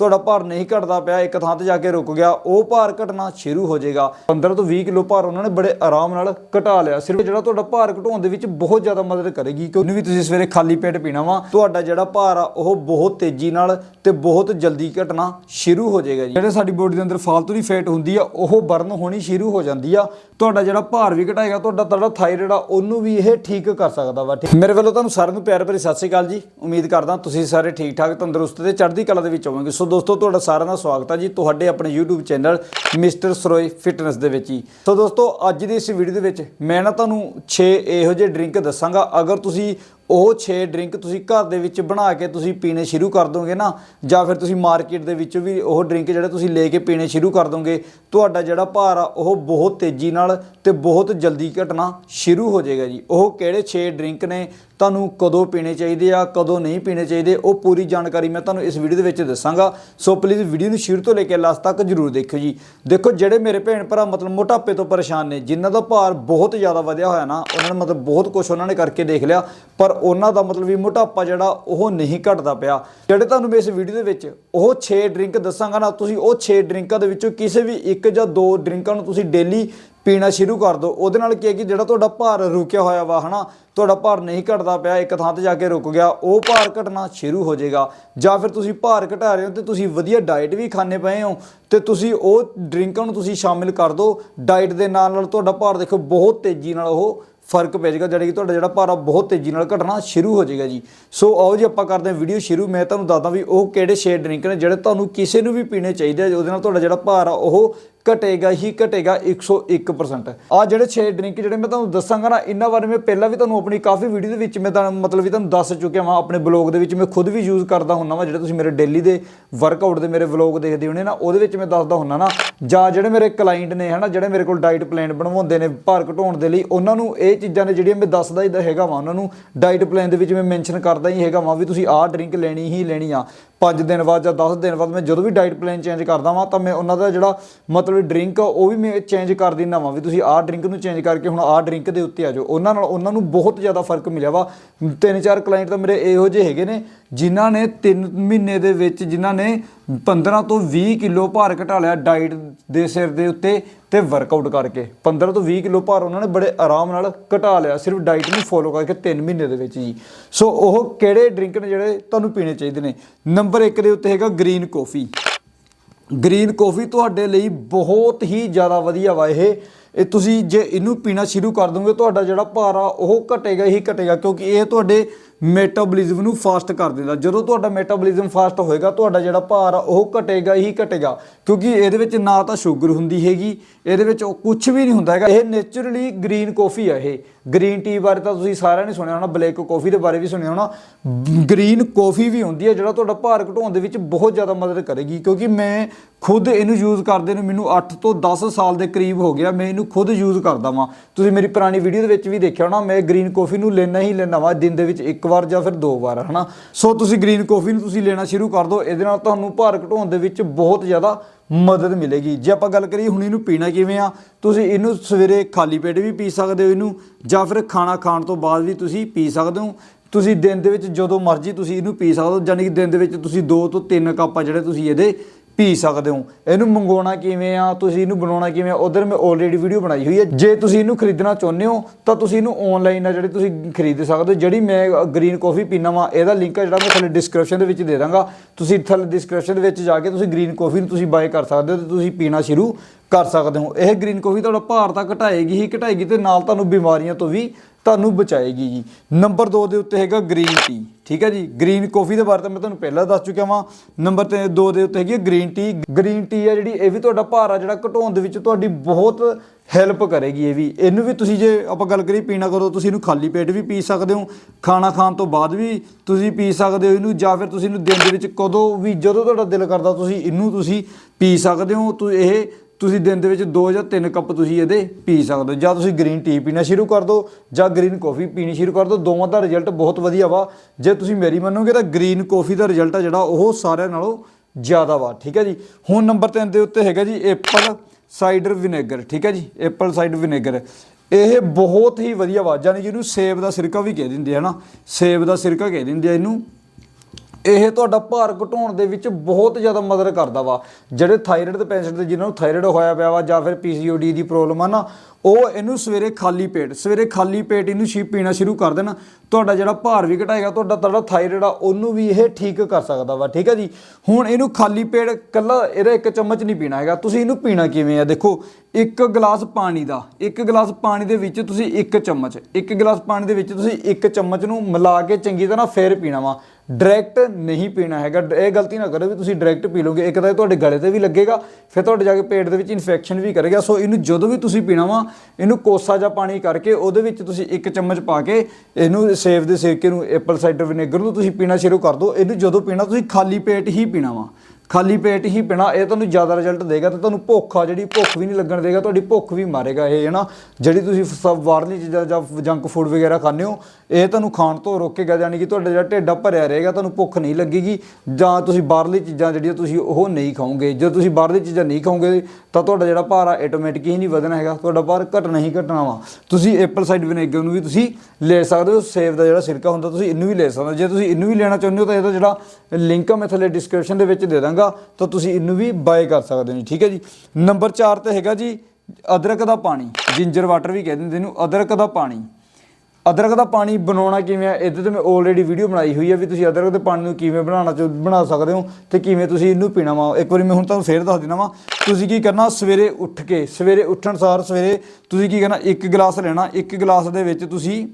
ਤੁਹਾਡਾ ਭਾਰ ਨਹੀਂ ਘਟਦਾ ਪਿਆ, ਇੱਕ ਥਾਂ ਤੇ ਜਾ ਕੇ ਰੁਕ ਗਿਆ, ਉਹ ਭਾਰ ਘਟਣਾ ਸ਼ੁਰੂ ਹੋ ਜਾਏਗਾ। 15 ਤੋਂ 20 ਕਿਲੋ ਭਾਰ ਉਹਨਾਂ ਨੇ ਬੜੇ ਆਰਾਮ ਨਾਲ ਘਟਾ ਲਿਆ। ਸਿਰਫ ਜਿਹੜਾ ਤੁਹਾਡਾ ਭਾਰ ਘਟਾਉਣ ਦੇ ਵਿੱਚ ਬਹੁਤ ਜ਼ਿਆਦਾ ਮਦਦ ਕਰੇਗੀ, ਕਿਉਂਕਿ ਵੀ ਤੁਸੀਂ ਸਵੇਰੇ ਖਾਲੀ ਪੇਟ ਪੀਣਾ ਵਾ, ਤੁਹਾਡਾ ਜਿਹੜਾ ਭਾਰ ਆ, ਉਹ ਬਹੁਤ ਤੇਜ਼ੀ ਨਾਲ ਤੇ ਬਹੁਤ ਜਲਦੀ ਘਟਣਾ ਸ਼ੁਰੂ ਹੋ ਜਾਏਗਾ ਜੀ। ਜਿਹੜੇ ਸਾਡੀ ਬੋਡੀ ਦੇ ਅੰਦਰ ਫਾਲਤੂ ਦੀ ਫੈਟ ਹੁੰਦੀ ਆ, ਉਹ ਬਰਨ ਹੋਣੀ ਸ਼ੁਰੂ ਹੋ ਜਾਂਦੀ ਆ। ਤੁਹਾਡਾ ਜਿਹੜਾ ਭਾਰ ਵੀ ਘਟਾਏਗਾ, ਤੁਹਾਡਾ ਤੁਹਾਡਾ ਥਾਇਰਾਇਡ ਆ, ਉਹਨੂੰ ਵੀ ਇਹ ਠੀਕ ਕਰ ਸਕਦਾ ਵਾ, ਠੀਕ। ਮੇਰੇ ਵੱਲੋਂ ਤੁਹਾਨੂੰ ਸਾਰਿਆਂ ਨੂੰ ਪਿਆਰ ਭਰੀ ਸਤਿ ਸ਼੍ਰੀ ਅਕਾਲ ਜੀ। ਉਮੀਦ ਕਰਦਾ ਤੁਸੀਂ ਸਾਰੇ ਠੀਕ ਠਾਕ ਤੰਦਰੁਸਤ ਤੇ ਚੜ੍ਹਦੀ ਕਲਾ ਦੇ ਵਿੱਚ ਹੋਵੋਗੇ। ਸੋ ਦੋਸਤੋ, ਤੁਹਾਡਾ ਸਾਰਿਆਂ ਦਾ ਸਵਾਗਤ ਹੈ ਜੀ ਤੁਹਾਡੇ ਆਪਣੇ YouTube channel mister Saroye fitness ਦੇ ਵਿੱਚ ਹੀ। ਸੋ ਦੋਸਤੋ, ਅੱਜ ਦੀ ਇਸ ਵੀਡੀਓ ਦੇ ਵਿੱਚ ਮੈਂ ਨਾ ਤੁਹਾਨੂੰ 6 ਇਹੋ ਜਿਹੇ ਡਰਿੰਕ ਦੱਸਾਂਗਾ। ਅਗਰ ਤੁਸੀਂ ਉਹ 6 ਡਰਿੰਕ ਤੁਸੀਂ ਘਰ ਦੇ ਵਿੱਚ ਬਣਾ ਕੇ ਤੁਸੀਂ ਪੀਣੇ ਸ਼ੁਰੂ ਕਰ ਦੋਗੇ ਨਾ, ਜਾਂ ਫਿਰ ਤੁਸੀਂ ਮਾਰਕੀਟ ਦੇ ਵਿੱਚ ਵੀ ਉਹ ਡਰਿੰਕ ਜਿਹੜੇ ਤੁਸੀਂ ਲੈ ਕੇ ਪੀਣੇ ਸ਼ੁਰੂ ਕਰ ਦੋਗੇ, ਤੁਹਾਡਾ ਜਿਹੜਾ ਭਾਰ ਆ ਉਹ ਬਹੁਤ ਤੇਜ਼ੀ ਨਾਲ ਤੇ ਬਹੁਤ ਜਲਦੀ ਘਟਣਾ ਸ਼ੁਰੂ ਹੋ ਜਾਏਗਾ ਜੀ। ਉਹ ਕਿਹੜੇ 6 ਡਰਿੰਕ ਨੇ ਤੁਹਾਨੂੰ ਕਦੋਂ ਪੀਣੇ ਚਾਹੀਦੇ ਆ, ਕਦੋਂ ਨਹੀਂ ਪੀਣੇ ਚਾਹੀਦੇ, ਉਹ ਪੂਰੀ ਜਾਣਕਾਰੀ ਮੈਂ ਤੁਹਾਨੂੰ ਇਸ ਵੀਡੀਓ ਦੇ ਵਿੱਚ ਦੱਸਾਂਗਾ। ਸੋ ਪਲੀਜ਼ ਵੀਡੀਓ ਨੂੰ ਸ਼ੁਰੂ ਤੋਂ ਲੈ ਕੇ ਲਾਸਟ ਤੱਕ ਜਰੂਰ ਦੇਖਿਓ ਜੀ। ਦੇਖੋ, ਜਿਹੜੇ ਮੇਰੇ ਭੈਣ ਭਰਾ ਮਤਲਬ ਮੋਟਾਪੇ ਤੋਂ ਪਰੇਸ਼ਾਨ ਨੇ, ਜਿਨ੍ਹਾਂ ਦਾ ਭਾਰ ਬਹੁਤ ਜ਼ਿਆਦਾ ਵਧਿਆ ਹੋਇਆ ਨਾ, ਉਹਨਾਂ ਨੇ ਮਤਲਬ ਬਹੁਤ ਕੁਝ ਉਹਨਾਂ ਨੇ ਕਰਕੇ ਦੇਖ ਲਿਆ, ਪਰ ਉਹਨਾਂ ਦਾ ਮਤਲਬ ਵੀ ਮੋਟਾਪਾ ਜਿਹੜਾ ਉਹ ਨਹੀਂ ਘਟਦਾ ਪਿਆ। ਜਿਹੜੇ ਤੁਹਾਨੂੰ ਮੈਂ ਇਸ ਵੀਡੀਓ ਦੇ ਵਿੱਚ ਉਹ 6 ਡਰਿੰਕ ਦੱਸਾਂਗਾ ਨਾ, ਤੁਸੀਂ ਉਹ 6 ਡਰਿੰਕਾਂ ਦੇ ਵਿੱਚੋਂ ਕਿਸੇ ਵੀ ਇੱਕ ਜਾਂ ਦੋ ਡਰਿੰਕਾਂ ਨੂੰ ਤੁਸੀਂ ਡੇਲੀ ਪੀਣਾ ਸ਼ੁਰੂ ਕਰ ਦਿਓ। ਉਹਦੇ ਨਾਲ ਕੀ ਹੈ ਕਿ ਜਿਹੜਾ ਤੁਹਾਡਾ ਭਾਰ ਰੁਕਿਆ ਹੋਇਆ ਵਾ, ਹਨਾ, ਤੁਹਾਡਾ ਭਾਰ ਨਹੀਂ ਘਟਦਾ ਪਿਆ, ਇੱਕ ਥਾਂ ਤੇ ਜਾ ਕੇ ਰੁਕ ਗਿਆ, ਉਹ ਭਾਰ ਘਟਣਾ ਸ਼ੁਰੂ ਹੋ ਜਾਏਗਾ। ਜਾਂ ਫਿਰ ਤੁਸੀਂ ਭਾਰ ਘਟਾ ਰਹੇ ਹੋ ਤੇ ਤੁਸੀਂ ਵਧੀਆ ਡਾਈਟ ਵੀ ਖਾਣੇ ਪਏ ਹੋ ਤੇ ਤੁਸੀਂ ਉਹ ਡਰਿੰਕਾਂ ਨੂੰ ਤੁਸੀਂ ਸ਼ਾਮਿਲ ਕਰ ਦਿਓ। ਡਾਈਟ ਦੇ ਨਾਲ ਨਾਲ ਤੁਹਾਡਾ ਭਾਰ ਦੇਖੋ ਬਹੁਤ ਤੇਜ਼ੀ ਨਾਲ ਉਹ ਫ਼ਰਕ ਪੈ ਜਾਏਗਾ ਜਿਹੜਾ ਕਿ ਤੁਹਾਡਾ ਜਿਹੜਾ ਭਾਰ ਆ ਬਹੁਤ ਤੇਜ਼ੀ ਨਾਲ ਘਟਣਾ ਸ਼ੁਰੂ ਹੋ ਜਾਏਗਾ ਜੀ। ਸੋ ਆਓ ਜੀ, ਆਪਾਂ ਕਰਦੇ ਹਾਂ ਵੀਡੀਓ ਸ਼ੁਰੂ। ਮੈਂ ਤੁਹਾਨੂੰ ਦੱਸਦਾ ਵੀ ਉਹ ਕਿਹੜੇ ਛੇ ਡਰਿੰਕ ਨੇ, ਜਿਹੜੇ ਤੁਹਾਨੂੰ ਕਿਸੇ ਨੂੰ ਵੀ ਪੀਣੇ ਚਾਹੀਦੇ ਆ, ਉਹਦੇ ਨਾਲ ਤੁਹਾਡਾ ਜਿਹੜਾ ਭਾਰ ਆ ਉਹ ਘਟੇਗਾ ਹੀ ਘਟੇਗਾ 101% ਆ ਜਿਹੜੇ 6 ਡਰਿੰਕ ਜਿਹੜੇ ਮੈਂ ਤੁਹਾਨੂੰ ਦੱਸਾਂਗਾ ਨਾ, ਇਹਨਾਂ ਬਾਰੇ ਮੈਂ ਪਹਿਲਾਂ ਵੀ ਤੁਹਾਨੂੰ ਆਪਣੀ ਕਾਫੀ ਵੀਡੀਓ ਦੇ ਵਿੱਚ ਮੈਂ ਤਾਂ ਮਤਲਬ ਵੀ ਤੁਹਾਨੂੰ ਦੱਸ ਚੁੱਕਿਆ ਹਾਂ ਆਪਣੇ ਬਲੌਗ ਦੇ ਵਿੱਚ ਮੈਂ ਖੁਦ ਵੀ ਯੂਜ਼ ਕਰਦਾ ਹੁੰਨਾ ਵਾ, ਜਿਹੜੇ ਤੁਸੀਂ ਮੇਰੇ ਡੇਲੀ ਦੇ ਵਰਕਆਊਟ ਦੇ ਮੇਰੇ ਵਲੌਗ ਦੇਖਦੇ ਹੋਣੇ ਨਾ, ਉਹਦੇ ਵਿੱਚ ਮੈਂ ਦੱਸਦਾ ਹੁੰਨਾ ਨਾ, ਜਾਂ ਜਿਹੜੇ ਮੇਰੇ ਕਲਾਇੰਟ ਨੇ, ਹਨਾ, ਜਿਹੜੇ ਮੇਰੇ ਕੋਲ ਡਾਈਟ ਪਲਾਨ ਬਣਵਾਉਂਦੇ ਨੇ, ਭਾਰ ਘਟਾਉਣ ਦੇ ਲਈ, ਉਹਨਾਂ ਨੂੰ ਇਹ ਚੀਜ਼ਾਂ ਨੇ ਜਿਹੜੀਆਂ ਮੈਂ ਦੱਸਦਾ ਹੀ ਹੈਗਾ ਵਾਂ। ਉਹਨਾਂ ਨੂੰ ਡਾਈਟ ਪਲਾਨ ਦੇ ਵਿੱਚ ਮੈਂ ਮੈਂਸ਼ਨ ਕਰਦਾ ਹੀ ਹੈਗਾ ਵਾਂ ਵੀ ਤੁਸੀਂ ਆਹ ਡਰਿੰਕ ਲੈਣੀ ਹੀ ਲੈਣੀ ਆ। 5 ਦਿਨ ਬਾਅਦ ਜਾਂ 10 ਦਿਨ ਬਾਅਦ ਮੈਂ ਜਦੋਂ ਵੀ ਡਾਈਟ ਪਲਾਨ ਚੇਂਜ ਕਰਦਾ ਵਾਂ, ਤਾਂ ਮੈਂ ਉਹਨਾਂ ਦਾ ਜਿਹੜਾ ਮਤਲਬ ਡਰਿੰਕ ਉਹ ਵੀ ਮੈਂ ਚੇਂਜ ਕਰ ਦਿੰਦਾ ਵਾਂ ਵੀ ਤੁਸੀਂ ਆਹ ਡਰਿੰਕ ਨੂੰ ਚੇਂਜ ਕਰਕੇ ਹੁਣ ਆਹ ਡਰਿੰਕ ਦੇ ਉੱਤੇ ਆ ਜਾਓ। ਉਹਨਾਂ ਨਾਲ ਉਹਨਾਂ ਨੂੰ ਬਹੁਤ ਜ਼ਿਆਦਾ ਫ਼ਰਕ ਮਿਲਿਆ ਵਾ। ਤਿੰਨ ਚਾਰ ਕਲਾਇੰਟ ਤਾਂ ਮੇਰੇ ਇਹੋ ਜਿਹੇ ਹੈਗੇ ਨੇ, ਜਿਨ੍ਹਾਂ ਨੇ 3 ਮਹੀਨੇ ਦੇ ਵਿੱਚ ਜਿਨ੍ਹਾਂ ਨੇ 15 ਤੋਂ 20 ਕਿਲੋ ਭਾਰ ਘਟਾ ਲਿਆ ਡਾਈਟ ਦੇ ਸਿਰ ਦੇ ਉੱਤੇ ਤੇ ਵਰਕਆਊਟ ਕਰਕੇ। 15 ਤੋਂ 20 ਕਿਲੋ ਭਾਰ ਉਹਨਾਂ ਨੇ ਬੜੇ ਆਰਾਮ ਨਾਲ ਘਟਾ ਲਿਆ, ਸਿਰਫ ਡਾਈਟ ਨੂੰ ਫੋਲੋ ਕਰਕੇ 3 ਮਹੀਨੇ ਦੇ ਵਿੱਚ ਜੀ। ਸੋ ਉਹ ਕਿਹੜੇ ਡਰਿੰਕ ਨੇ ਜਿਹੜੇ ਤੁਹਾਨੂੰ ਪੀਣੇ ਚਾਹੀਦੇ ਨੇ? ਨੰਬਰ 1 ਦੇ ਉੱਤੇ ਹੈਗਾ ਗ੍ਰੀਨ ਕਾਫੀ। ਗ੍ਰੀਨ ਕਾਫੀ ਤੁਹਾਡੇ ਲਈ ਬਹੁਤ ਹੀ ਜ਼ਿਆਦਾ ਵਧੀਆ ਵਾ ਇਹ। ਇਹ ਤੁਸੀਂ ਜੇ ਇਹਨੂੰ ਪੀਣਾ ਸ਼ੁਰੂ ਕਰ ਦੋਗੇ, ਤੁਹਾਡਾ ਜਿਹੜਾ ਭਾਰ ਆ ਉਹ ਘਟੇਗਾ ਹੀ ਘਟੇਗਾ, ਕਿਉਂਕਿ ਇਹ ਤੁਹਾਡੇ ਮੈਟਾਬੋਲਿਜ਼ਮ ਨੂੰ ਫਾਸਟ ਕਰ ਦਿੰਦਾ। ਜਦੋਂ ਤੁਹਾਡਾ ਮੈਟਾਬੋਲਿਜ਼ਮ ਫਾਸਟ ਹੋਏਗਾ, ਤੁਹਾਡਾ ਜਿਹੜਾ ਭਾਰ ਆ ਉਹ ਘਟੇਗਾ ਹੀ ਘਟੇਗਾ। ਕਿਉਂਕਿ ਇਹਦੇ ਵਿੱਚ ਨਾ ਤਾਂ ਸ਼ੂਗਰ ਹੁੰਦੀ ਹੈਗੀ, ਇਹਦੇ ਵਿੱਚ ਕੁਝ ਵੀ ਨਹੀਂ ਹੁੰਦਾ ਹੈਗਾ। ਇਹ ਨੇਚਰਲੀ ਗ੍ਰੀਨ ਕਾਫੀ ਆ ਇਹ। ਗ੍ਰੀਨ ਟੀ ਬਾਰੇ ਤਾਂ ਤੁਸੀਂ ਸਾਰਿਆਂ ਨੇ ਸੁਣਿਆ ਹੋਣਾ ਬਲੈਕ ਕਾਫੀ ਦੇ ਬਾਰੇ ਵੀ ਸੁਣਿਆ ਹੋਣਾ। ਗ੍ਰੀਨ ਕਾਫੀ ਵੀ ਹੁੰਦੀ ਹੈ, ਜਿਹੜਾ ਤੁਹਾਡਾ ਭਾਰ ਘਟਾਉਣ ਦੇ ਵਿੱਚ ਬਹੁਤ ਜ਼ਿਆਦਾ ਮਦਦ ਕਰੇਗੀ। ਕਿਉਂਕਿ ਮੈਂ ਖੁਦ ਇਹਨੂੰ ਯੂਜ਼ ਕਰਦੇ ਨੂੰ ਮੈਨੂੰ 8 ਤੋਂ 10 ਸਾਲ ਦੇ ਕਰੀਬ ਹੋ ਗਿਆ। ਮੈਂ ਇਹਨੂੰ ਖੁਦ ਯੂਜ਼ ਕਰਦਾ ਵਾਂ। ਤੁਸੀਂ ਮੇਰੀ ਪੁਰਾਣੀ ਵੀਡੀਓ ਦੇ ਵਿੱਚ ਵੀ ਦੇਖਿਆ ਹੋਣਾ, ਮੈਂ ਗ੍ਰੀਨ ਕਾਫੀ ਨੂੰ ਲੈਣਾ ਹੀ ਲੈਣਾ ਵਾ, ਦਿਨ ਦੇ ਵਿੱਚ ਇੱਕ ਵਾਰ ਜਾਂ ਫਿਰ ਦੋ ਵਾਰ, ਹਨਾ? ਸੋ ਤੁਸੀਂ ਗ੍ਰੀਨ ਕਾਫੀ ਨੂੰ ਤੁਸੀਂ ਲੈਣਾ ਸ਼ੁਰੂ ਕਰ ਦਿਓ ਇਹਦੇ ਨਾਲ ਤੁਹਾਨੂੰ ਭਾਰ ਘਟਾਉਣ ਦੇ ਵਿੱਚ ਬਹੁਤ ਜ਼ਿਆਦਾ ਮਦਦ ਮਿਲੇਗੀ। ਜੇ ਆਪਾਂ ਗੱਲ ਕਰੀਏ ਹੁਣ ਇਹਨੂੰ ਪੀਣਾ ਕਿਵੇਂ ਆ, ਤੁਸੀਂ ਇਹਨੂੰ ਸਵੇਰੇ ਖਾਲੀ ਪੇਟ ਵੀ ਪੀ ਸਕਦੇ ਹੋ ਇਹਨੂੰ, ਜਾਂ ਫਿਰ ਖਾਣਾ ਖਾਣ ਤੋਂ ਬਾਅਦ ਵੀ ਤੁਸੀਂ ਪੀ ਸਕਦੇ ਹੋ। ਤੁਸੀਂ ਦਿਨ ਦੇ ਵਿੱਚ ਜਦੋਂ ਮਰਜ਼ੀ ਤੁਸੀਂ ਇਹਨੂੰ ਪੀ ਸਕਦੇ ਹੋ ਯਾਨੀ ਕਿ ਦਿਨ ਦੇ ਵਿੱਚ ਤੁਸੀਂ 2 ਤੋਂ 3 ਕੱਪ ਆ ਜਿਹੜੇ ਤੁਸੀਂ ਇਹਦੇ ਪੀ ਸਕਦੇ ਹੋ। ਇਹਨੂੰ ਮੰਗਵਾਉਣਾ ਕਿਵੇਂ ਆ, ਤੁਸੀਂ ਇਹਨੂੰ ਬਣਾਉਣਾ ਕਿਵੇਂ ਆ, ਉਧਰ ਮੈਂ ਆਲਰੇਡੀ ਵੀਡੀਓ ਬਣਾਈ ਹੋਈ ਹੈ ਜੇ ਤੁਸੀਂ ਇਹਨੂੰ ਖਰੀਦਣਾ ਚਾਹੁੰਦੇ ਹੋ, ਤਾਂ ਤੁਸੀਂ ਇਹਨੂੰ ਆਨਲਾਈਨ ਆ ਜਿਹੜੇ ਤੁਸੀਂ ਖਰੀਦ ਸਕਦੇ ਹੋ। ਜਿਹੜੀ ਮੈਂ ਗ੍ਰੀਨ ਕਾਫੀ ਪੀਣਾ ਵਾ, ਇਹਦਾ ਲਿੰਕ ਆ ਜਿਹੜਾ ਮੈਂ ਥੱਲੇ ਡਿਸਕ੍ਰਿਪਸ਼ਨ ਦੇ ਵਿੱਚ ਦੇ ਦਾਂਗਾ। ਤੁਸੀਂ ਥੱਲੇ ਡਿਸਕ੍ਰਿਪਸ਼ਨ ਦੇ ਵਿੱਚ ਜਾ ਕੇ ਤੁਸੀਂ ਗ੍ਰੀਨ ਕਾਫੀ ਨੂੰ ਤੁਸੀਂ ਬਾਏ ਕਰ ਸਕਦੇ ਹੋ ਤੇ ਤੁਸੀਂ ਪੀਣਾ ਸ਼ੁਰੂ ਕਰ ਸਕਦੇ ਹੋ। ਇਹ ਗ੍ਰੀਨ ਕਾਫੀ ਤੁਹਾਡਾ ਭਾਰ ਤਾਂ ਘਟਾਏਗੀ ਹੀ ਘਟਾਏਗੀ ਤੇ ਨਾਲ ਤੁਹਾਨੂੰ ਬਿਮਾਰੀਆਂ ਤੋਂ ਵੀ ਤੁਹਾਨੂੰ ਬਚਾਏਗੀ ਜੀ। ਨੰਬਰ 2 ਦੇ ਉੱਤੇ ਹੈਗਾ ਗ੍ਰੀਨ ਟੀ ਠੀਕ ਹੈ ਜੀ? ਗ੍ਰੀਨ ਕਾਫੀ ਦੇ ਬਾਰੇ ਤਾਂ ਮੈਂ ਤੁਹਾਨੂੰ ਪਹਿਲਾਂ ਦੱਸ ਚੁੱਕਿਆ ਵਾਂ। ਨੰਬਰ ਤੇ 2 ਦੇ ਉੱਤੇ ਹੈਗੀ ਗ੍ਰੀਨ ਟੀ ਗ੍ਰੀਨ ਟੀ ਆ ਜਿਹੜੀ, ਇਹ ਵੀ ਤੁਹਾਡਾ ਭਾਰ ਆ ਜਿਹੜਾ ਘਟਾਉਣ ਦੇ ਵਿੱਚ ਤੁਹਾਡੀ ਬਹੁਤ ਹੈਲਪ ਕਰੇਗੀ ਇਹ ਵੀ। ਇਹਨੂੰ ਵੀ ਤੁਸੀਂ ਜੇ ਆਪਾਂ ਗੱਲ ਕਰੀ ਪੀਣਾ ਕਰੋ, ਤੁਸੀਂ ਇਹਨੂੰ ਖਾਲੀ ਪੇਟ ਵੀ ਪੀ ਸਕਦੇ ਹੋ। ਖਾਣਾ ਖਾਣ ਤੋਂ ਬਾਅਦ ਵੀ ਤੁਸੀਂ ਪੀ ਸਕਦੇ ਹੋ ਇਹਨੂੰ, ਜਾਂ ਫਿਰ ਤੁਸੀਂ ਇਹਨੂੰ ਦਿਨ ਦੇ ਵਿੱਚ ਕਦੋਂ ਵੀ, ਜਦੋਂ ਤੁਹਾਡਾ ਦਿਲ ਕਰਦਾ ਤੁਸੀਂ ਇਹਨੂੰ ਤੁਸੀਂ ਪੀ ਸਕਦੇ ਹੋ। ਤੂੰ ਇਹ ਤੁਸੀਂ ਦਿਨ ਦੇ ਵਿੱਚ 2 ਜਾਂ 3 ਕੱਪ ਤੁਸੀਂ ਇਹਦੇ ਪੀ ਸਕਦੇ ਹੋ। ਜਾਂ ਤੁਸੀਂ ਗ੍ਰੀਨ ਟੀ ਪੀਣਾ ਸ਼ੁਰੂ ਕਰ ਦਿਓ ਜਾਂ ਗ੍ਰੀਨ ਕਾਫੀ ਪੀਣੀ ਸ਼ੁਰੂ ਕਰ ਦਿਓ। ਦੋਵਾਂ ਦਾ ਰਿਜ਼ਲਟ ਬਹੁਤ ਵਧੀਆ ਵਾ। ਜੇ ਤੁਸੀਂ ਮੇਰੀ ਮੰਨੋਗੇ ਤਾਂ ਗ੍ਰੀਨ ਕਾਫੀ ਦਾ ਰਿਜ਼ਲਟ ਆ ਜਿਹੜਾ ਉਹ ਸਾਰਿਆਂ ਨਾਲੋਂ ਜ਼ਿਆਦਾ ਵਾ। ਠੀਕ ਹੈ ਜੀ? ਹੁਣ ਨੰਬਰ 3 ਦੇ ਉੱਤੇ ਹੈਗਾ ਜੀ ਐਪਲ ਸਾਈਡਰ ਵਿਨੇਗਰ ਠੀਕ ਹੈ ਜੀ? ਐਪਲ ਸਾਈਡਰ ਵਿਨੇਗਰ ਇਹ ਬਹੁਤ ਹੀ ਵਧੀਆ ਵਾ। ਜਾਨੀ ਜਿਹਨੂੰ ਸੇਬ ਦਾ ਸਿਰਕਾ ਵੀ ਕਹਿ ਦਿੰਦੇ ਆ ਨਾ। ਸੇਬ ਦਾ ਸਿਰਕਾ ਕਹਿ ਦਿੰਦੇ ਆ ਇਹਨੂੰ। ਇਹ ਤੁਹਾਡਾ ਭਾਰ ਘਟਾਉਣ ਦੇ ਵਿੱਚ ਬਹੁਤ ਜ਼ਿਆਦਾ ਮਦਦ ਕਰਦਾ ਵਾ। ਜਿਹੜੇ ਥਾਇਰਾਇਡ ਦੇ ਪੇਸ਼ੈਂਟ ਦੇ ਜਿਨ੍ਹਾਂ ਨੂੰ ਥਾਇਰਾਇਡ ਹੋਇਆ ਪਿਆ ਵਾ ਜਾਂ ਫਿਰ ਪੀਸੀਓਡੀ ਦੀ ਪ੍ਰੋਬਲਮ ਆ ਨਾ ਉਹ ਇਹਨੂੰ ਸਵੇਰੇ ਖਾਲੀ ਪੇਟ, ਸਵੇਰੇ ਖਾਲੀ ਪੇਟ ਇਹਨੂੰ ਸ਼ੀ ਪੀਣਾ ਸ਼ੁਰੂ ਕਰ ਦੇਣਾ। ਤੁਹਾਡਾ ਜਿਹੜਾ ਭਾਰ ਵੀ ਘਟਾਏਗਾ, ਤੁਹਾਡਾ ਤੁਹਾਡਾ ਥਾਇਰਾਇਡ ਆ ਉਹਨੂੰ ਵੀ ਇਹ ਠੀਕ ਕਰ ਸਕਦਾ ਵਾ, ਠੀਕ ਹੈ ਜੀ? ਹੁਣ ਇਹਨੂੰ ਖਾਲੀ ਪੇਟ ਕੱਲਾ ਇਹਦਾ ਇੱਕ ਚਮਚ ਨਹੀਂ ਪੀਣਾ ਹੈਗਾ। ਤੁਸੀਂ ਇਹਨੂੰ ਪੀਣਾ ਕਿਵੇਂ ਆ? ਦੇਖੋ, ਇੱਕ ਗਲਾਸ ਪਾਣੀ ਦਾ, ਇੱਕ ਗਲਾਸ ਪਾਣੀ ਦੇ ਵਿੱਚ ਤੁਸੀਂ ਇੱਕ ਚਮਚ, ਇੱਕ ਗਲਾਸ ਪਾਣੀ ਦੇ ਵਿੱਚ ਤੁਸੀਂ ਇੱਕ ਚਮਚ ਨੂੰ ਮਿਲਾ ਕੇ ਚੰਗੀ ਤਰ੍ਹਾਂ ਫੇਰ ਪੀਣਾ ਵਾ। ਡਾਇਰੈਕਟ ਨਹੀਂ ਪੀਣਾ ਹੈਗਾ। ਇਹ ਗਲਤੀ ਨਾ ਕਰੋ ਵੀ ਤੁਸੀਂ ਡਾਇਰੈਕਟ ਪੀ ਲੋਗੇ ਇੱਕ ਤਾਂ ਇਹ ਤੁਹਾਡੇ ਗਲੇ ਤੇ ਵੀ ਲੱਗੇਗਾ, ਫਿਰ ਤੁਹਾਡੇ ਜਾ ਕੇ ਪੇਟ ਦੇ ਵਿੱਚ ਇਨਫੈਕਸ਼ਨ ਵੀ ਕਰੇਗਾ। ਸੋ ਇਹਨੂੰ ਜਦੋਂ ਵੀ ਤੁਸੀਂ ਪੀਣਾ ਵਾ ਇਹਨੂੰ ਕੋਸਾ ਜਿਹਾ ਪਾਣੀ ਕਰਕੇ ਉਹਦੇ ਵਿੱਚ ਤੁਸੀਂ ਇੱਕ ਚਮਚ ਪਾ ਕੇ ਇਹਨੂੰ ਸੇਬ ਦੇ ਸਿਰਕੇ ਨੂੰ ਐਪਲ ਸਾਈਡਰ ਵਿਨੇਗਰ ਨੂੰ ਤੁਸੀਂ ਪੀਣਾ ਸ਼ੁਰੂ ਕਰ ਦਿਓ। ਇਹਨੂੰ ਜਦੋਂ ਪੀਣਾ, ਤੁਸੀਂ ਖਾਲੀ ਪੇਟ ਹੀ ਪੀਣਾ ਵਾ। ਖਾਲੀ ਪੇਟ ਹੀ ਪੀਣਾ, ਇਹ ਤੁਹਾਨੂੰ ਜ਼ਿਆਦਾ ਰਿਜ਼ਲਟ ਦੇਗਾ ਤੇ ਤੁਹਾਨੂੰ ਭੁੱਖ ਆ ਜਿਹੜੀ, ਭੁੱਖ ਵੀ ਨਹੀਂ ਲੱਗਣ ਦੇਗਾ, ਤੁਹਾਡੀ ਭੁੱਖ ਵੀ ਮਾਰੇਗਾ ਇਹ ਹੈ ਨਾ ਜਿਹੜੀ ਤੁਸੀਂ ਸਭ ਬਾਹਰਲੀ ਚੀਜ਼ਾਂ ਜਾਂ ਜੰਕ ਫੂਡ ਵਗੈਰਾ ਖਾਂਦੇ ਹੋ, ਇਹ ਤੁਹਾਨੂੰ ਖਾਣ ਤੋਂ ਰੋਕੇਗਾ, ਯਾਨੀ ਕਿ ਤੁਹਾਡਾ ਜਿਹੜਾ ਢਿੱਡ ਭਰਿਆ ਰਹੇਗਾ, ਤੁਹਾਨੂੰ ਭੁੱਖ ਨਹੀਂ ਲੱਗੇਗੀ, ਜਾਂ ਤੁਸੀਂ ਬਾਹਰਲੀ ਚੀਜ਼ਾਂ ਜਿਹੜੀਆਂ ਤੁਸੀਂ ਉਹ ਨਹੀਂ ਖਾਓਗੇ। ਜੇ ਤੁਸੀਂ ਬਾਹਰਲੀ ਚੀਜ਼ਾਂ ਨਹੀਂ ਖਾਓਗੇ, ਤਾਂ ਤੁਹਾਡਾ ਜਿਹੜਾ ਭਾਰ ਆ ਆਟੋਮੈਟਿਕ ਹੀ ਨਹੀਂ ਵਧਣਾ ਹੈਗਾ, ਤੁਹਾਡਾ ਭਾਰ ਘਟਣਾ ਹੀ ਘਟਣਾ ਵਾ। ਤੁਸੀਂ ਐਪਲ ਸਾਈਡ ਵਿਨੇਗਰ ਨੂੰ ਵੀ ਤੁਸੀਂ ਲੈ ਸਕਦੇ ਹੋ, ਸੇਬ ਦਾ ਜਿਹੜਾ ਸਿਰਕਾ ਹੁੰਦਾ, ਤੁਸੀਂ ਇਹਨੂੰ ਵੀ ਲੈ ਸਕਦੇ ਹੋ। ਜੇ ਤੁਸੀਂ ਇਹਨੂੰ ਵੀ ਲੈਣਾ ਚਾਹੁੰਦੇ ਹੋ, ਤਾਂ ਇਹਦਾ ਜਿਹੜਾ ਲਿੰਕ ਆ, ਮੈਂ ਥੱਲੇ ਡਿਸਕ੍ਰਿਪਸ਼ਨ ਦੇ ਵਿੱਚ ਦੇ ਦਾਂਗਾ। ਤਾਂ ਤੁਸੀਂ ਇਹਨੂੰ ਵੀ ਬਾਏ ਕਰ ਸਕਦੇ ਹੋ ਜੀ। ਠੀਕ ਹੈ ਜੀ? ਨੰਬਰ 4 ਤੇ ਹੈਗਾ ਜੀ, ਅਦਰਕ ਦਾ ਪਾਣੀ। ਜਿੰਜਰ ਵਾਟਰ ਵੀ ਕਹਿ ਦਿੰਦੇ ਇਹਨੂੰ, ਅਦਰਕ ਦਾ ਪਾਣੀ। ਅਦਰਕ ਦਾ ਪਾਣੀ ਬਣਾਉਣਾ ਕਿਵੇਂ ਆ? ਇਹਦੇ ਤੇ ਮੈਂ ਆਲਰੇਡੀ ਵੀਡੀਓ ਬਣਾਈ ਹੋਈ ਹੈ ਵੀ ਤੁਸੀਂ ਅਦਰਕ ਦੇ ਪਾਣੀ ਨੂੰ ਕਿਵੇਂ ਬਣਾਉਣਾ ਚ ਬਣਾ ਸਕਦੇ ਹੋ ਤੇ ਕਿਵੇਂ ਤੁਸੀਂ ਇਹਨੂੰ ਪੀਣਾ ਵਾ। ਇੱਕ ਵਾਰੀ ਮੈਂ ਹੁਣ ਤੁਹਾਨੂੰ ਫੇਰ ਦੱਸ ਦਿੰਦਾ ਵਾ, ਤੁਸੀਂ ਕੀ ਕਰਨਾ? ਸਵੇਰੇ ਉੱਠ ਕੇ, ਸਵੇਰੇ ਉੱਠਣ ਸਾਰ ਸਵੇਰੇ ਤੁਸੀਂ ਕੀ ਕਰਨਾ? ਇੱਕ ਗਲਾਸ ਲੈਣਾ। ਇੱਕ ਗਲਾਸ ਦੇ ਵਿੱਚ ਤੁਸੀਂ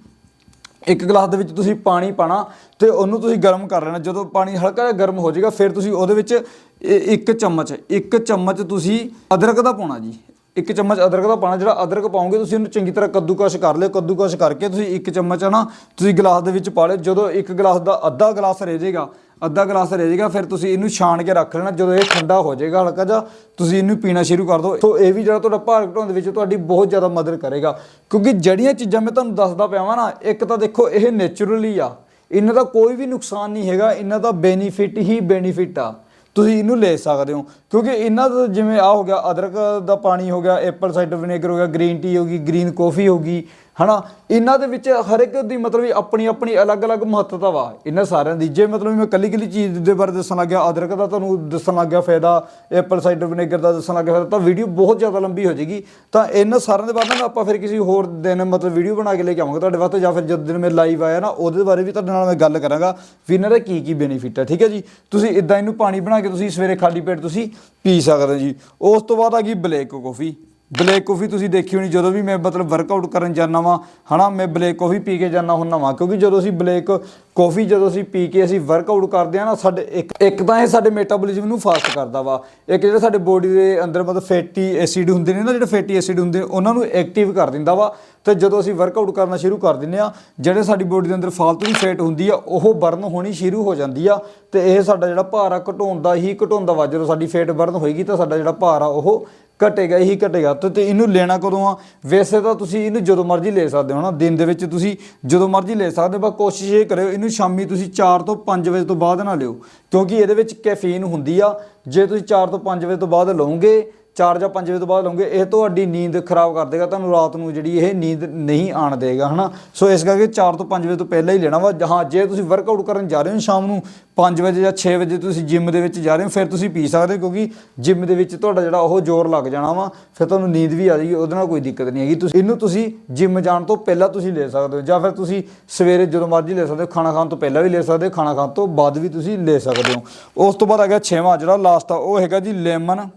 ਇੱਕ ਗਲਾਸ ਦੇ ਵਿੱਚ ਤੁਸੀਂ ਪਾਣੀ ਪਾਣਾ ਤੇ ਉਹਨੂੰ ਤੁਸੀਂ ਗਰਮ ਕਰ ਲੈਣਾ। ਜਦੋਂ ਪਾਣੀ ਹਲਕਾ ਜਿਹਾ ਗਰਮ ਹੋ ਜਾਏਗਾ, ਫਿਰ ਤੁਸੀਂ ਉਹਦੇ ਵਿੱਚ ਇ- ਇੱਕ ਚਮਚ ਇੱਕ ਚਮਚ ਤੁਸੀਂ ਅਦਰਕ ਦਾ ਪਾਉਣਾ ਜੀ। ਇੱਕ ਚਮਚ ਅਦਰਕ ਦਾ ਪਾਣਾ, ਜਿਹੜਾ ਅਦਰਕ ਪਾਓਗੇ ਤੁਸੀਂ ਉਹਨੂੰ ਚੰਗੀ ਤਰ੍ਹਾਂ ਕੱਦੂਕਸ਼ ਕਰ ਲਿਓ, ਕੱਦੂਕਸ਼ ਕਰਕੇ ਤੁਸੀਂ ਇੱਕ ਚਮਚ ਆ ਨਾ, ਤੁਸੀਂ ਗਲਾਸ ਦੇ ਵਿੱਚ ਪਾ ਲਿਓ, ਜਦੋਂ ਇੱਕ ਗਲਾਸ ਦਾ ਅੱਧਾ ਗਲਾਸ ਰਹਿ ਜਾਏਗਾ, ਅੱਧਾ ਗਲਾਸ ਰਹਿ ਜਾਏਗਾ, ਫਿਰ ਤੁਸੀਂ ਇਹਨੂੰ ਛਾਣ ਕੇ ਰੱਖ ਲੈਣਾ, ਜਦੋਂ ਇਹ ਠੰਡਾ ਹੋ ਜਾਏਗਾ ਹਲਕਾ ਜਿਹਾ, ਤੁਸੀਂ ਇਹਨੂੰ ਪੀਣਾ ਸ਼ੁਰੂ ਕਰ ਦਿਓ। ਸੋ ਇਹ ਵੀ ਜਿਹੜਾ ਤੁਹਾਡਾ ਭਾਰ ਘਟਾਉਣ ਦੇ ਵਿੱਚ ਤੁਹਾਡੀ ਬਹੁਤ ਜ਼ਿਆਦਾ ਮਦਦ ਕਰੇਗਾ। ਕਿਉਂਕਿ ਜਿਹੜੀਆਂ ਚੀਜ਼ਾਂ ਮੈਂ ਤੁਹਾਨੂੰ ਦੱਸਦਾ ਪਿਆ ਵਾਂ ਨਾ, ਇੱਕ ਤਾਂ ਦੇਖੋ, ਇਹ ਨੇਚਰਲੀ ਆ। ਇਹਨਾਂ ਦਾ ਕੋਈ ਵੀ ਨੁਕਸਾਨ ਨਹੀਂ ਹੈਗਾ ਇਹਨਾਂ ਦਾ ਬੈਨੀਫਿਟ ਹੀ ਬੈਨੀਫਿਟ ਆ। ਤੁਸੀਂ ਇਹਨੂੰ ਲੈ ਸਕਦੇ ਹੋ। ਕਿਉਂਕਿ ਇਹਨਾਂ ਦਾ ਜਿਵੇਂ ਆ ਹੋ ਗਿਆ, ਅਦਰਕ ਦਾ ਪਾਣੀ ਹੋ ਗਿਆ ਐਪਲ ਸਾਈਡਰ ਵਿਨੇਗਰ ਹੋ ਗਿਆ ਗ੍ਰੀਨ ਟੀ ਹੋ ਗਈ ਗ੍ਰੀਨ ਕਾਫੀ ਹੋ ਗਈ। ਹਨਾ? ਇਹਨਾਂ ਦੇ ਵਿੱਚ ਹਰ ਇੱਕ ਦੀ ਮਤਲਬ ਵੀ ਆਪਣੀ ਆਪਣੀ ਅਲੱਗ-ਅਲੱਗ ਮਹੱਤਤਾ ਵਾ। ਇਹਨਾਂ ਸਾਰਿਆਂ ਦੀ। ਜੇ ਮਤਲਬ ਮੈਂ ਕੱਲੀ ਕੱਲੀ ਚੀਜ਼ ਦੇ ਬਾਰੇ ਦੱਸਣ ਲੱਗਿਆ, ਅਦਰਕ ਦਾ ਤੁਹਾਨੂੰ ਦੱਸਣ ਲੱਗਿਆ ਫਾਇਦਾ ਐਪਲ ਸਾਈਡਰ ਵਿਨੇਗਰ ਦਾ ਦੱਸਣ ਲੱਗਿਆ ਫਾਇਦਾ, ਤਾਂ ਵੀਡੀਓ ਬਹੁਤ ਜ਼ਿਆਦਾ ਲੰਬੀ ਹੋ ਜਾਏਗੀ। ਤਾਂ ਇਹਨਾਂ ਸਾਰਿਆਂ ਦੇ ਬਾਰੇ ਨਾ ਆਪਾਂ ਫਿਰ ਕਿਸੇ ਹੋਰ ਦਿਨ ਮਤਲਬ ਵੀਡੀਓ ਬਣਾ ਕੇ ਲੈ ਕੇ ਆਵਾਂਗੇ ਤੁਹਾਡੇ ਵਾਸਤੇ, ਜਾਂ ਫਿਰ ਜਦੋਂ ਦਿਨ ਮੈਂ ਲਾਈਵ ਆਇਆ ਨਾ, ਉਹਦੇ ਬਾਰੇ ਵੀ ਤੁਹਾਡੇ ਨਾਲ ਮੈਂ ਗੱਲ ਕਰਾਂਗਾ। ਵੀ ਇਹਨਾਂ ਦਾ ਕੀ ਕੀ ਬੈਨੀਫਿਟ ਹੈ ਠੀਕ ਹੈ ਜੀ? ਤੁਸੀਂ ਇਦਾਂ ਇਹਨੂੰ ਪਾਣੀ ਬਣਾ ਕੇ ਤੁਸੀਂ ਸਵੇਰੇ ਖਾਲੀ ਪੇਟ ਤੁਸੀਂ ਪੀ ਸਕਦੇ ਹੋ ਜੀ। ਉਸ ਤੋਂ ਬਾਅਦ ਆ ਗਈ ਬਲੈਕ ਕਾਫੀ ਬਲੈਕ ਕਾਫੀ ਤੁਸੀਂ ਦੇਖੀ ਹੋਣੀ ਜਦੋਂ ਵੀ ਮੈਂ ਮਤਲਬ ਵਰਕਆਊਟ ਕਰਨ ਜਾਂਦਾ ਵਾਂ, ਹਨਾ, ਮੈਂ ਬਲੈਕ ਕਾਫੀ ਪੀ ਕੇ ਜਾਂਦਾ ਹੁੰਦਾ ਵਾਂ, ਕਿਉਂਕਿ ਜਦੋਂ ਅਸੀਂ ਬਲੈਕ ਕਾਫੀ ਜਦੋਂ ਅਸੀਂ ਪੀ ਕੇ ਅਸੀਂ ਵਰਕਆਊਟ ਕਰਦੇ ਆ ਨਾ, ਸਾਡੇ ਇੱਕ ਇੱਕ ਤਾਂ ਇਹ ਸਾਡੇ ਮੈਟਾਬੋਲਿਜ਼ਮ ਨੂੰ ਫਾਸਟ ਕਰਦਾ ਵਾ। ਇੱਕ ਜਿਹੜਾ ਸਾਡੇ ਬੋਡੀ ਦੇ ਅੰਦਰ ਮਤਲਬ ਫੈਟੀ ਐਸਿਡ ਹੁੰਦੇ ਨੇ ਨਾ, ਜਿਹੜੇ ਫੈਟੀ ਐਸਿਡ ਹੁੰਦੇ, ਉਹਨਾਂ ਨੂੰ ਐਕਟਿਵ ਕਰ ਦਿੰਦਾ ਵਾ। ਤੇ ਜਦੋਂ ਅਸੀਂ ਵਰਕਆਊਟ ਕਰਨਾ ਸ਼ੁਰੂ ਕਰ ਦਿੰਦੇ ਆ, ਜਿਹੜੇ ਸਾਡੀ ਬੋਡੀ ਦੇ ਅੰਦਰ ਫਾਲਤੂ ਦੀ ਫੈਟ ਹੁੰਦੀ ਆ, ਉਹ ਬਰਨ ਹੋਣੀ ਸ਼ੁਰੂ ਹੋ ਜਾਂਦੀ ਆ। ਤੇ ਇਹ ਸਾਡਾ ਜਿਹੜਾ ਭਾਰ ਆ, ਘਟਾਉਣ ਦਾ ਹੀ ਘਟਾਉਂਦਾ ਵਾ। ਜਦੋਂ ਸਾਡੀ ਫੈਟ ਬਰਨ ਹੋਏਗੀ ਤਾਂ ਸਾਡਾ ਜਿਹੜਾ ਭਾਰ ਆ, ਉਹ ਘਟੇਗਾ ਹੀ ਘਟੇਗਾ। ਤੇ ਇਹਨੂੰ ਲੈਣਾ ਕਦੋਂ ਆ? ਵੈਸੇ ਤਾਂ ਤੁਸੀਂ ਇਹਨੂੰ ਜਦੋਂ ਮਰਜ਼ੀ ਲੈ ਸਕਦੇ ਹੋ ਨਾ। ਦਿਨ ਦੇ ਵਿੱਚ ਤੁਸੀਂ ਜਦੋਂ ਮਰਜ਼ੀ ਲੈ ਸਕਦੇ ਹੋ, ਬਸ ਕੋਸ਼ਿਸ਼ ਇਹ ਕਰਿਓ, ਇਹਨੂੰ ਸ਼ਾਮੀ ਤੁਸੀਂ 4 ਤੋਂ 5 ਵਜੇ ਤੋਂ ਬਾਅਦ ਨਾ ਲਿਓ। ਕਿਉਂਕਿ ਇਹਦੇ ਵਿੱਚ ਕੈਫੀਨ ਹੁੰਦੀ ਆ। ਜੇ ਤੁਸੀਂ 4 ਤੋਂ 5 ਵਜੇ ਤੋਂ ਬਾਅਦ ਲਓਗੇ 4 ਜਾਂ 5 ਵਜੇ ਤੋਂ ਬਾਅਦ ਲਓਗੇ ਇਹ ਤੁਹਾਡੀ ਨੀਂਦ ਖਰਾਬ ਕਰ ਦੇਗਾ, ਤੁਹਾਨੂੰ ਰਾਤ ਨੂੰ ਜਿਹੜੀ ਇਹ ਨੀਂਦ ਨਹੀਂ ਆਣ ਦੇਗਾ, ਹਨਾ? ਸੋ ਇਸ ਕਰਕੇ 4 ਤੋਂ 5 ਵਜੇ ਤੋਂ ਪਹਿਲਾਂ ਹੀ ਲੈਣਾ ਵਾ। ਹਾਂ, ਜੇ ਤੁਸੀਂ ਵਰਕਆਊਟ ਕਰਨ ਜਾ ਰਹੇ ਹੋ ਸ਼ਾਮ ਨੂੰ 5 ਵਜੇ ਜਾਂ 6 ਵਜੇ ਤੁਸੀਂ ਜਿਮ ਦੇ ਵਿੱਚ ਜਾ ਰਹੇ ਹੋ, ਫਿਰ ਤੁਸੀਂ ਪੀ ਸਕਦੇ ਹੋ, ਕਿਉਂਕਿ ਜਿਮ ਦੇ ਵਿੱਚ ਤੁਹਾਡਾ ਜਿਹੜਾ ਉਹ ਜ਼ੋਰ ਲੱਗ ਜਾਣਾ ਵਾ, ਫਿਰ ਤੁਹਾਨੂੰ ਨੀਂਦ ਵੀ ਆ ਜਾਏਗੀ, ਉਹਦੇ ਨਾਲ ਕੋਈ ਦਿੱਕਤ ਨਹੀਂ ਹੈਗੀ। ਤੁਸੀਂ, ਇਹਨੂੰ ਤੁਸੀਂ ਜਿਮ ਜਾਣ ਤੋਂ ਪਹਿਲਾਂ ਤੁਸੀਂ ਲੈ ਸਕਦੇ ਹੋ, ਜਾਂ ਫਿਰ ਤੁਸੀਂ ਸਵੇਰੇ ਜਦੋਂ ਮਰਜ਼ੀ ਲੈ ਸਕਦੇ ਹੋ, ਖਾਣਾ ਖਾਣ ਤੋਂ ਪਹਿਲਾਂ ਵੀ ਲੈ ਸਕਦੇ ਹੋ, ਖਾਣਾ ਖਾਣ ਤੋਂ ਬਾਅਦ ਵੀ ਤੁਸੀਂ ਲੈ ਸਕਦੇ ਹੋ। ਉਸ ਤੋਂ ਬਾਅਦ ਆ ਗਿਆ ਛੇਵਾਂ, ਜਿਹੜਾ ਲਾਸਟ ਆ, ਉਹ ਹੈਗਾ ਜੀ lemon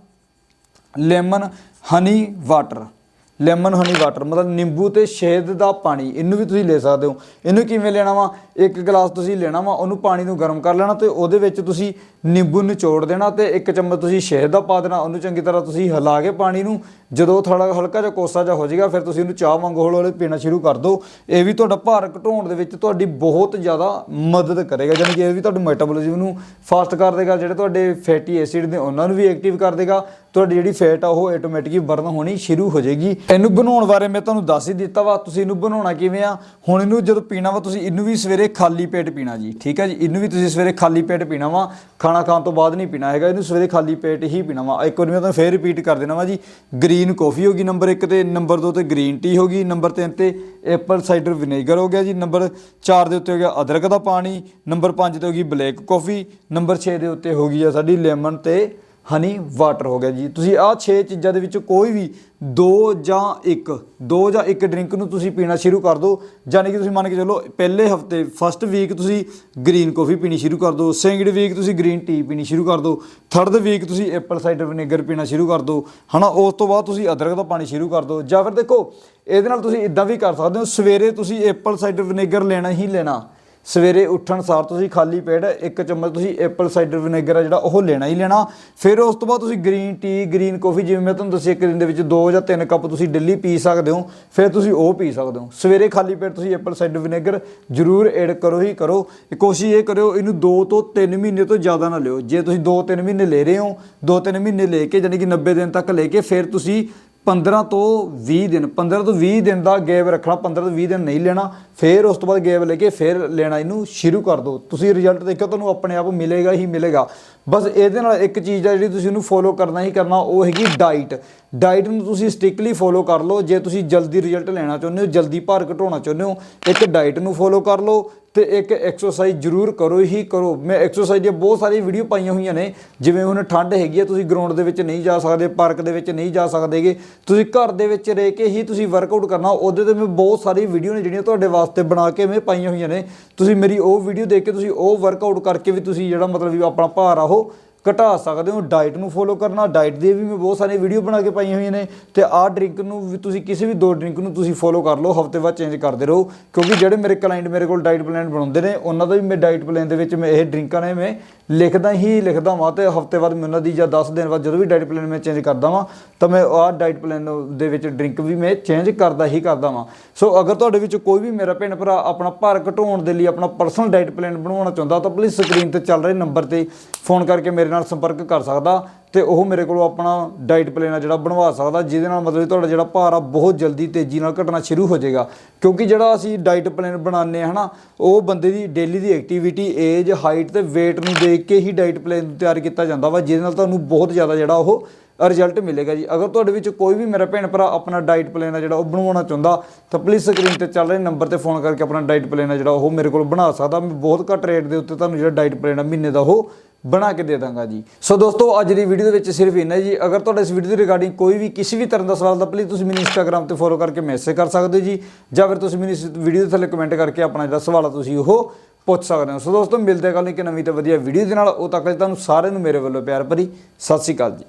lemon honey water. Lemon honey water, ਮਤਲਬ ਨਿੰਬੂ ਤੇ ਸ਼ਹਿਦ ਦਾ ਪਾਣੀ, ਇਹਨੂੰ ਵੀ ਤੁਸੀਂ ਲੈ ਸਕਦੇ ਹੋ। ਇਹਨੂੰ ਕਿਵੇਂ ਲੈਣਾ ਵਾ? ਇੱਕ ਗਲਾਸ ਤੁਸੀਂ ਲੈਣਾ ਵਾ, ਉਹਨੂੰ ਪਾਣੀ ਨੂੰ ਗਰਮ ਕਰ ਲੈਣਾ ਤੇ ਉਹਦੇ ਵਿੱਚ ਤੁਸੀਂ ਨਿੰਬੂ ਨਿਚੋੜ ਦੇਣਾ ਤੇ ਇੱਕ ਚਮਚ ਤੁਸੀਂ ਸ਼ਹਿਦ ਦਾ ਪਾ ਦੇਣਾ। ਉਹਨੂੰ ਚੰਗੀ ਤਰ੍ਹਾਂ ਤੁਸੀਂ ਹਿਲਾ ਕੇ ਪਾਣੀ ਨੂੰ ਜਦੋਂ ਥੋੜਾ ਹਲਕਾ ਜਿਹਾ ਕੋਸਾ ਜਿਹਾ ਹੋ ਜਾਏਗਾ, ਫਿਰ ਤੁਸੀਂ ਇਹਨੂੰ ਚਾਹ ਵਾਂਗੂ ਹੌਲੀ ਹੌਲੀ ਪੀਣਾ ਸ਼ੁਰੂ ਕਰ ਦਿਓ। ਇਹ ਵੀ ਤੁਹਾਡਾ ਭਾਰ ਘਟਾਉਣ ਦੇ ਵਿੱਚ ਤੁਹਾਡੀ ਬਹੁਤ ਜ਼ਿਆਦਾ ਮਦਦ ਕਰੇਗਾ। ਯਾਨੀ ਕਿ ਇਹ ਵੀ ਤੁਹਾਡੇ ਮੈਟਾਬੋਲਿਜ਼ਮ ਨੂੰ ਫਾਸਟ ਕਰ ਦੇਗਾ, ਜਿਹੜੇ ਤੁਹਾਡੇ ਫੈਟੀ ਐਸਿਡ ਨੇ ਉਹਨਾਂ ਨੂੰ ਵੀ ਐਕਟਿਵ ਕਰ ਦੇਗਾ। ਤੁਹਾਡੀ ਜਿਹੜੀ ਫੈਟ ਆ, ਉਹ ਆਟੋਮੈਟਿਕਲੀ ਬਰਨ ਹੋਣੀ ਸ਼ੁਰੂ ਹੋ ਜਾਏਗੀ। ਇਹਨੂੰ ਬਣਾਉਣ ਬਾਰੇ ਮੈਂ ਤੁਹਾਨੂੰ ਦੱਸ ਹੀ ਦਿੱਤਾ ਵਾ, ਤੁਸੀਂ ਇਹਨੂੰ ਬਣਾਉਣਾ ਕਿਵੇਂ ਆ? ਹੁਣ ਇਹਨੂੰ ਜਦੋਂ ਪੀਣਾ ਵਾ, ਤੁਸੀਂ ਇਹਨੂੰ ਵੀ ਸਵੇਰੇ ਖਾਲੀ ਪੇਟ ਪੀਣਾ ਜੀ, ਠੀਕ ਹੈ ਜੀ? ਇਹਨੂੰ ਵੀ ਤੁਸੀਂ ਸਵੇਰੇ ਖਾਲੀ ਪੇਟ ਪੀਣਾ ਵਾ। ਖਾਣਾ ਖਾਣ ਤੋਂ ਬਾਅਦ ਨਹੀਂ ਪੀਣਾ ਹੈਗਾ, ਇਹਨੂੰ ਸਵੇਰੇ ਖਾਲੀ ਪੇਟ ਹੀ ਪੀਣਾ ਵਾ। ਇੱਕ ਵਾਰੀ ਮੈਂ ਤੁਹਾਨੂੰ ਫੇਰ ਰਿਪੀਟ ਕਰ ਦੇਣਾ ਵਾ ਜੀ ਗ੍ਰੀਨ ਕਾਫੀ ਹੋ ਗਈ ਨੰਬਰ 1 ਤੇ ਨੰਬਰ 2 ਤੇ ਗ੍ਰੀਨ ਟੀ ਹੋ ਗਈ ਨੰਬਰ 3 ਤੇ ਐਪਲ ਸਾਈਡਰ ਵਿਨੇਗਰ ਹੋ ਗਿਆ ਜੀ ਨੰਬਰ 4 ਦੇ ਉੱਤੇ ਹੋ ਗਿਆ ਅਦਰਕ ਦਾ ਪਾਣੀ ਨੰਬਰ 5 ਤੇ ਹੋ ਗਈ ਬਲੈਕ ਕਾਫੀ ਨੰਬਰ 6 ਦੇ ਉੱਤੇ ਹੋ ਗਈ ਆ ਸਾਡੀ ਲੈਮਨ ਤੇ ਹਨੀ ਵਾਟਰ ਹੋ ਗਿਆ ਜੀ। ਤੁਸੀਂ ਆਹ 6 ਚੀਜ਼ਾਂ ਦੇ ਵਿੱਚ ਕੋਈ ਵੀ ਦੋ ਜਾਂ ਇੱਕ, ਦੋ ਜਾਂ ਇੱਕ ਡਰਿੰਕ ਨੂੰ ਤੁਸੀਂ ਪੀਣਾ ਸ਼ੁਰੂ ਕਰ ਦਿਓ ਯਾਨੀ ਕਿ ਤੁਸੀਂ ਮੰਨ ਕੇ ਚੱਲੋ, ਪਹਿਲੇ ਹਫ਼ਤੇ ਫਸਟ ਵੀਕ ਤੁਸੀਂ ਗ੍ਰੀਨ ਕਾਫੀ ਪੀਣੀ ਸ਼ੁਰੂ ਕਰ ਦਿਓ ਸੈਕਿੰਡ ਵੀਕ ਤੁਸੀਂ ਗ੍ਰੀਨ ਟੀ ਪੀਣੀ ਸ਼ੁਰੂ ਕਰ ਦਿਓ ਥਰਡ ਵੀਕ ਤੁਸੀਂ ਐਪਲ ਸਾਈਡਰ ਵਿਨੇਗਰ ਪੀਣਾ ਸ਼ੁਰੂ ਕਰ ਦਿਓ ਹਨਾ, ਉਸ ਤੋਂ ਬਾਅਦ ਤੁਸੀਂ ਅਦਰਕ ਦਾ ਪਾਣੀ ਸ਼ੁਰੂ ਕਰ ਦਿਓ ਜਾਂ ਫਿਰ ਦੇਖੋ, ਇਹਦੇ ਨਾਲ ਤੁਸੀਂ ਇਦਾਂ ਵੀ ਕਰ ਸਕਦੇ ਹੋ, ਸਵੇਰੇ ਤੁਸੀਂ ਐਪਲ ਸਾਈਡਰ ਵਿਨੇਗਰ ਲੈਣਾ ਹੀ ਲੈਣਾ। ਸਵੇਰੇ ਉੱਠਣ ਸਾਰ ਤੁਸੀਂ ਖਾਲੀ ਪੇਟ, ਇੱਕ ਚਮਚ ਤੁਸੀਂ ਐਪਲ ਸਾਈਡਰ ਵਿਨੇਗਰ ਆ ਜਿਹੜਾ ਉਹ ਲੈਣਾ ਹੀ ਲੈਣਾ। ਫਿਰ ਉਸ ਤੋਂ ਬਾਅਦ ਤੁਸੀਂ ਗ੍ਰੀਨ ਟੀ ਗ੍ਰੀਨ ਕਾਫੀ ਜਿਵੇਂ ਮੈਂ ਤੁਹਾਨੂੰ ਦੱਸਿਆ ਇੱਕ ਦਿਨ ਦੇ ਵਿੱਚ ਦੋ ਜਾਂ ਤਿੰਨ ਕੱਪ ਤੁਸੀਂ ਡੇਲੀ ਪੀ ਸਕਦੇ ਹੋ, ਫਿਰ ਤੁਸੀਂ ਉਹ ਪੀ ਸਕਦੇ ਹੋ। ਸਵੇਰੇ ਖਾਲੀ ਪੇਟ ਤੁਸੀਂ ਐਪਲ ਸਾਈਡਰ ਵਿਨੇਗਰ ਜ਼ਰੂਰ ਐਡ ਕਰੋ ਹੀ ਕਰੋ। ਕੋਸ਼ਿਸ਼ ਇਹ ਕਰਿਓ, ਇਹਨੂੰ 2 ਤੋਂ 3 ਮਹੀਨੇ ਤੋਂ ਜ਼ਿਆਦਾ ਨਾ ਲਿਓ। ਜੇ ਤੁਸੀਂ 2-3 ਮਹੀਨੇ ਲੈ ਰਹੇ ਹੋ 2-3 ਮਹੀਨੇ ਲੈ ਕੇ ਯਾਨੀ ਕਿ 90 ਦਿਨ ਤੱਕ ਲੈ ਕੇ ਫਿਰ ਤੁਸੀਂ 15 ਤੋਂ 20 ਦਿਨ 15 ਤੋਂ 20 ਦਿਨ ਦਾ ਗੈਪ ਰੱਖਣਾ 15 ਤੋਂ 20 ਦਿਨ ਨਹੀਂ ਲੈਣਾ, ਫਿਰ ਉਸ ਤੋਂ ਬਾਅਦ ਗੈਪ ਲੈ ਕੇ ਫਿਰ ਲੈਣਾ ਇਹਨੂੰ ਸ਼ੁਰੂ ਕਰ ਦਿਓ। ਤੁਸੀਂ ਰਿਜ਼ਲਟ ਦੇਖੋ ਤੁਹਾਨੂੰ ਆਪਣੇ ਆਪ ਮਿਲੇਗਾ ਹੀ ਮਿਲੇਗਾ। ਬਸ ਇਹਦੇ ਨਾਲ ਇੱਕ ਚੀਜ਼ ਆ ਜਿਹੜੀ ਤੁਸੀਂ ਉਹਨੂੰ ਫੋਲੋ ਕਰਨਾ ਹੀ ਕਰਨਾ, ਉਹ ਹੈਗੀ ਡਾਈਟ ਡਾਈਟ ਨੂੰ ਤੁਸੀਂ ਸਟ੍ਰਿਕਟਲੀ ਫੋਲੋ ਕਰ ਲਓ। ਜੇ ਤੁਸੀਂ ਜਲਦੀ ਰਿਜ਼ਲਟ ਲੈਣਾ ਚਾਹੁੰਦੇ ਹੋ, ਜਲਦੀ ਭਾਰ ਘਟਾਉਣਾ ਚਾਹੁੰਦੇ ਹੋ, ਇੱਕ ਡਾਈਟ ਨੂੰ ਫੋਲੋ ਕਰ ਲਓ। ਤੇ ਇੱਕ ਐਕਸਰਸਾਈਜ਼ ਜ਼ਰੂਰ ਕਰੋ, ਹੀ ਕਰੋ। ਮੈਂ ਐਕਸਰਸਾਈਜ਼ ਦੀਆਂ ਬਹੁਤ ਸਾਰੀ ਵੀਡੀਓ ਪਾਈਆਂ ਹੋਈਆਂ ਨੇ। ਜਿਵੇਂ ਹੁਣ ਠੰਡ ਹੈਗੀ ਆ, ਤੁਸੀਂ ਗਰਾਊਂਡ ਦੇ ਵਿੱਚ ਨਹੀਂ ਜਾ ਸਕਦੇ ਪਾਰਕ ਦੇ ਵਿੱਚ ਨਹੀਂ ਜਾ ਸਕਦੇਗੇ। ਤੁਸੀਂ ਘਰ ਦੇ ਵਿੱਚ ਰਹਿ ਕੇ ਹੀ ਤੁਸੀਂ ਵਰਕਆਊਟ ਕਰਨਾ, ਉਹਦੇ ਤੇ ਮੈਂ ਬਹੁਤ ਸਾਰੀ ਵੀਡੀਓ ਨੇ ਜਿਹੜੀਆਂ ਤੁਹਾਡੇ ਵਾਸਤੇ ਬਣਾ ਕੇ ਮੈਂ ਪਾਈਆਂ ਹੋਈਆਂ ਨੇ। ਤੁਸੀਂ ਮੇਰੀ ਉਹ ਵੀਡੀਓ ਦੇਖ ਕੇ ਤੁਸੀਂ ਉਹ ਵਰਕਆਊਟ ਕਰਕੇ ਵੀ ਤੁਸੀਂ ਜਿਹੜਾ ਮਤਲਬ ਵੀ ਆਪਣਾ ਭਾਰ ਆ ਉਹ ਘਟਾ ਸਕਦੇ ਹੋ ਡਾਈਟ ਨੂੰ ਫੋਲੋ ਕਰਨਾ ਡਾਈਟ ਦੀ ਵੀ ਮੈਂ ਬਹੁਤ ਸਾਰੀਆਂ ਵੀਡੀਓ ਬਣਾ ਕੇ ਪਾਈਆਂ ਹੋਈਆਂ ਨੇ ਤੇ ਆਹ ਡਰਿੰਕ ਨੂੰ ਵੀ ਤੁਸੀਂ ਕਿਸੇ ਵੀ ਦੋ ਡਰਿੰਕ ਨੂੰ ਤੁਸੀਂ ਫੋਲੋ ਕਰ ਲਓ, ਹਫ਼ਤੇ ਬਾਅਦ ਚੇਂਜ ਕਰਦੇ ਰਹੋ, ਕਿਉਂਕਿ ਜਿਹੜੇ ਮੇਰੇ ਕਲਾਇੰਟ ਮੇਰੇ ਕੋਲ ਡਾਈਟ ਪਲਾਨ ਬਣਾਉਂਦੇ ਨੇ, ਉਹਨਾਂ ਦਾ ਵੀ ਮੈਂ ਡਾਈਟ ਪਲਾਨ ਦੇ ਵਿੱਚ ਮੈਂ ਇਹ ਡਰਿੰਕਾਂ ਨੇ ਮੈਂ ਲਿਖਦਾ ਹੀ ਲਿਖਦਾ ਵਾਂ ਤੇ ਹਫ਼ਤੇ ਬਾਅਦ ਮੈਂ ਉਹਨਾਂ ਦੀ ਜਾਂ 10 ਦਿਨ ਬਾਅਦ ਜਦੋਂ ਵੀ ਡਾਈਟ ਪਲਾਨ ਮੈਂ ਚੇਂਜ ਕਰਦਾ ਵਾਂ, ਤਾਂ ਮੈਂ ਆਹ ਡਾਈਟ ਪਲਾਨ ਦੇ ਵਿੱਚ ਡਰਿੰਕ ਵੀ ਮੈਂ ਚੇਂਜ ਕਰਦਾ ਹੀ ਕਰਦਾ ਵਾਂ। ਸੋ ਅਗਰ ਤੁਹਾਡੇ ਵਿੱਚ ਕੋਈ ਵੀ ਮੇਰਾ ਭੈਣ ਭਰਾ ਆਪਣਾ ਭਾਰ ਘਟਾਉਣ ਦੇ ਲਈ ਆਪਣਾ ਪਰਸਨਲ ਡਾਈਟ ਪਲਾਨ ਬਣਾਉਣਾ ਚਾਹੁੰਦਾ, ਤਾਂ ਪਲੀਜ਼ ਸਕਰੀਨ ਤੇ ਚੱਲ ਰਹੇ ਨੰਬਰ ਤੇ ਫੋਨ ਕਰਕੇ ਮੇਰੇ ਨਾਲ ਸੰਪਰਕ ਕਰ ਸਕਦਾ। ਤੇ ਉਹ ਮੇਰੇ ਕੋਲੋਂ ਆਪਣਾ ਡਾਈਟ ਪਲਾਨ ਆ ਜਿਹੜਾ ਬਣਵਾ ਸਕਦਾ, ਜਿਹਦੇ ਨਾਲ ਮਤਲਬ ਤੁਹਾਡਾ ਜਿਹੜਾ ਭਾਰ ਆ ਬਹੁਤ ਜਲਦੀ ਤੇਜ਼ੀ ਨਾਲ ਘਟਣਾ ਸ਼ੁਰੂ ਹੋ ਜਾਏਗਾ। ਕਿਉਂਕਿ ਜਿਹੜਾ ਅਸੀਂ ਡਾਈਟ ਪਲਾਨ ਬਣਾਉਂਦੇ ਆ ਹਨਾ, ਉਹ ਬੰਦੇ ਦੀ ਡੇਲੀ ਦੀ ਐਕਟੀਵਿਟੀ ਏਜ ਹਾਈਟ ਤੇ weight ਨੂੰ ਦੇਖ ਕੇ ਹੀ ਡਾਈਟ ਪਲਾਨ ਤਿਆਰ ਕੀਤਾ ਜਾਂਦਾ ਵਾ, ਜਿਹਦੇ ਨਾਲ ਤੁਹਾਨੂੰ ਬਹੁਤ ਜ਼ਿਆਦਾ ਜਿਹੜਾ ਉਹ ਰਿਜ਼ਲਟ ਮਿਲੇਗਾ ਜੀ। ਅਗਰ ਤੁਹਾਡੇ ਵਿੱਚ ਕੋਈ ਵੀ ਮੇਰਾ ਭੈਣ ਭਰਾ ਆਪਣਾ ਡਾਈਟ ਪਲਾਨ ਆ ਜਿਹੜਾ ਉਹ ਬਣਵਾਉਣਾ ਚਾਹੁੰਦਾ, ਤਾਂ ਪਲੀਜ਼ ਸਕਰੀਨ ਤੇ ਚੱਲ ਰਹੇ ਨੰਬਰ ਤੇ ਫੋਨ ਕਰਕੇ ਆਪਣਾ ਡਾਈਟ ਪਲਾਨ ਆ ਜਿਹੜਾ ਉਹ ਮੇਰੇ ਕੋਲ ਬਣਾ ਸਕਦਾ। ਮੈਂ ਬਹੁਤ ਘੱਟ ਰੇਟ ਦੇ ਉੱਤੇ ਤੁਹਾਨੂੰ ਜਿਹੜਾ ਡਾਈਟ ਪਲਾਨ ਆ, ਮਹੀਨੇ ਦਾ ਉਹ ਬਣਾ ਕੇ ਦੇ ਦਾਂਗਾ ਜੀ। ਸੋ ਦੋਸਤੋ, ਅੱਜ ਦੀ ਵੀਡੀਓ ਦੇ ਵਿੱਚ ਸਿਰਫ ਇੰਨਾ ਜੀ। ਅਗਰ ਤੁਹਾਡਾ ਇਸ ਵੀਡੀਓ ਦੇ ਰਿਗਾਰਡਿੰਗ ਕੋਈ ਵੀ ਕਿਸੇ ਵੀ ਤਰ੍ਹਾਂ ਦਾ ਸਵਾਲ ਦਾ ਪਲੀਜ਼ ਤੁਸੀਂ ਮੈਨੂੰ ਇੰਸਟਾਗ੍ਰam ਤੇ ਫੋਲੋ ਕਰਕੇ ਮੈਸੇਜ ਕਰ ਸਕਦੇ ਹੋ ਜੀ। ਜਾਂ ਫਿਰ ਤੁਸੀਂ ਮੈਨੂੰ ਇਸ ਵੀਡੀਓ ਦੇ ਥੱਲੇ ਕਮੈਂਟ ਕਰਕੇ ਆਪਣਾ ਜਿਹੜਾ ਸਵਾਲ ਆ ਤੁਸੀਂ ਉਹ ਪੁੱਛ ਸਕਦੇ ਹੋ। ਸੋ ਦੋਸਤੋ, ਮਿਲਦੇ ਹਾਂ ਕੱਲ੍ਹ ਇੱਕ ਨਵੀਂ ਤੇ ਵਧੀਆ ਵੀਡੀਓ ਦੇ ਨਾਲ। ਉਹ ਤੱਕ ਤੁਹਾਨੂੰ ਸਾਰਿਆਂ ਨੂੰ ਮੇਰੇ ਵੱਲੋਂ ਪਿਆਰ ਭਰੀ ਸਤਿ ਸ਼੍ਰੀ ਅਕਾਲ ਜੀ।